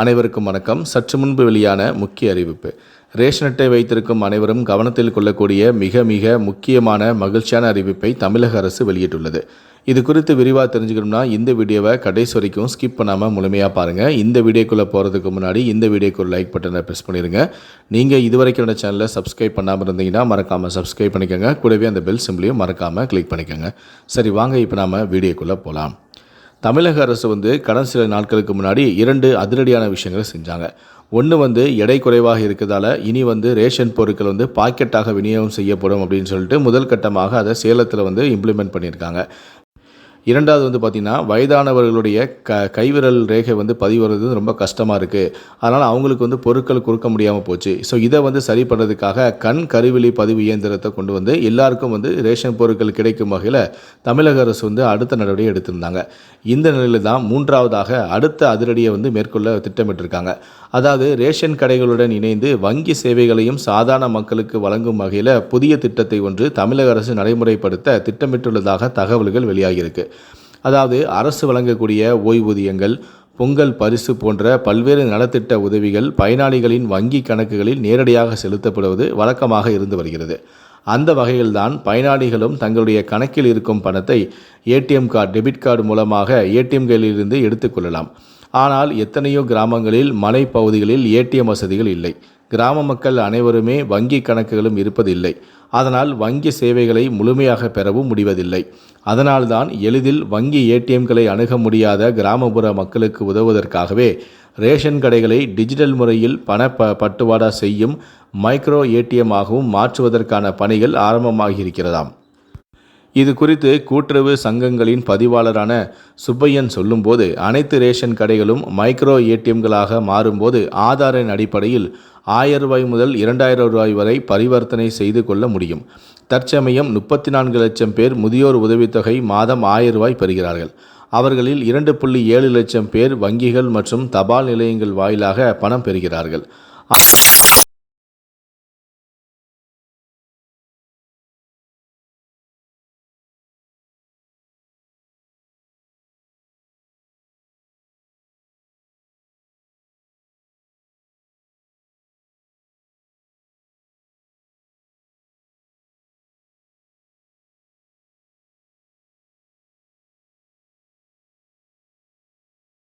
அனைவருக்கும் வணக்கம். சற்று முன்பு வெளியான முக்கிய அறிவிப்பு. ரேஷன் அட்டை வைத்திருக்கும் அனைவரும் கவனத்தில் கொள்ளக்கூடிய மிக மிக முக்கியமான மகிழ்ச்சியான அறிவிப்பை தமிழக அரசு வெளியிட்டுள்ளது. இது குறித்து விரிவாக தெரிஞ்சுக்கணும்னா இந்த வீடியோவை கடைசி வரைக்கும் ஸ்கிப் பண்ணாமல் முழுமையாக பாருங்கள் இந்த வீடியோக்குள்ளே போகிறதுக்கு முன்னாடி இந்த வீடியோக்கு ஒரு லைக் பட்டனை ப்ரெஸ் பண்ணிடுங்க நீங்கள் இதுவரைக்கும் இந்த சேனலை சப்ஸ்கிரைப் பண்ணாமல் இருந்தீங்கன்னா மறக்காமல் சப்ஸ்கிரைப் பண்ணிக்கோங்க. கூடவே அந்த பெல் சிம்லையும் மறக்காமல் கிளிக் பண்ணிக்கோங்க. சரி வாங்க இப்போ நாம் வீடியோக்குள்ளே போகலாம் தமிழக அரசு வந்து கடன் சில நாட்களுக்கு முன்னாடி இரண்டு அதிரடியான விஷயங்களை செஞ்சாங்க. ஒன்று வந்து எடை குறைவாக இருக்கிறதால இனி வந்து ரேஷன் பொருட்கள் வந்து பாக்கெட்டாக விநியோகம் செய்யப்படும் அப்படின்னு சொல்லிட்டு முதல் கட்டமாக அதை சேலத்தில் வந்து இம்ப்ளிமெண்ட் பண்ணியிருக்காங்க. இரண்டாவது வந்து பார்த்திங்கன்னா வயதானவர்களுடைய க கைவிரல் ரேகை வந்து பதிவுறது ரொம்ப கஷ்டமாக இருக்குது அதனால் அவங்களுக்கு வந்து பொருட்கள் கொடுக்க முடியாமல் போச்சு. ஸோ இதை வந்து சரி பண்ணுறதுக்காக கண் கருவிழி பதிவு இயந்திரத்தை கொண்டு வந்து எல்லாருக்கும் வந்து ரேஷன் பொருட்கள் கிடைக்கும் வகையில் தமிழக அரசு வந்து அடுத்த நடவடிக்கை எடுத்திருந்தாங்க. இந்த நிலையில் தான் மூன்றாவதாக அடுத்த அதிரடியை வந்து மேற்கொள்ள திட்டமிட்டிருக்காங்க. அதாவது ரேஷன் கடைகளுடன் இணைந்து வங்கி சேவைகளையும் சாதாரண மக்களுக்கு வழங்கும் வகையில் புதிய திட்டத்தை ஒன்று தமிழக அரசு நடைமுறைப்படுத்த திட்டமிட்டுள்ளதாக தகவல்கள் வெளியாகியிருக்கு. அதாவது அரசு வழங்கக்கூடிய ஓய்வூதியங்கள் பொங்கல் பரிசு போன்ற பல்வேறு நலத்திட்ட உதவிகள் பயனாளிகளின் வங்கி கணக்குகளில் நேரடியாக செலுத்தப்படுவது வழக்கமாக இருந்து வருகிறது. அந்த வகையில்தான் பயனாளிகளும் தங்களுடைய கணக்கில் இருக்கும் பணத்தை ஏடிஎம் கார்டு டெபிட் கார்டு மூலமாக ஏடிஎம்களிலிருந்து எடுத்துக்கொள்ளலாம் ஆனால் எத்தனையோ கிராமங்களில் மலைப்பகுதிகளில் ஏடிஎம் வசதிகள் இல்லை. கிராம மக்கள் அனைவருமே வங்கி கணக்குகளும் இருப்பதில்லை. அதனால் வங்கி சேவைகளை முழுமையாக பெறவும் முடிவதில்லை. அதனால்தான் எளிதில் வங்கி ஏடிஎம்களை அணுக முடியாத கிராமப்புற மக்களுக்கு உதவுவதற்காகவே ரேஷன் கடைகளை டிஜிட்டல் முறையில் பண ப பட்டுவாடா செய்யும் மைக்ரோ ஏடிஎம் ஆகவும் மாற்றுவதற்கான பணிகள் ஆரம்பமாகியிருக்கிறதாம். இது குறித்து கூட்டுறவு சங்கங்களின் பதிவாளரான சுப்பையன் சொல்லும்போது அனைத்து ரேஷன் கடைகளும் மைக்ரோ ஏடிஎம்களாக மாறும்போது ஆதாரின் அடிப்படையில் ஆயிரம் ரூபாய் முதல் இரண்டாயிரம் ரூபாய் வரை பரிவர்த்தனை செய்து கொள்ள முடியும். தற்சமயம் முப்பத்தி நான்கு லட்சம் பேர் முதியோர் உதவித்தொகை மாதம் ஆயிரம் ரூபாய் பெறுகிறார்கள். அவர்களில் இரண்டு புள்ளி ஏழு லட்சம் பேர் வங்கிகள் மற்றும் தபால் நிலையங்கள் வாயிலாக பணம் பெறுகிறார்கள்.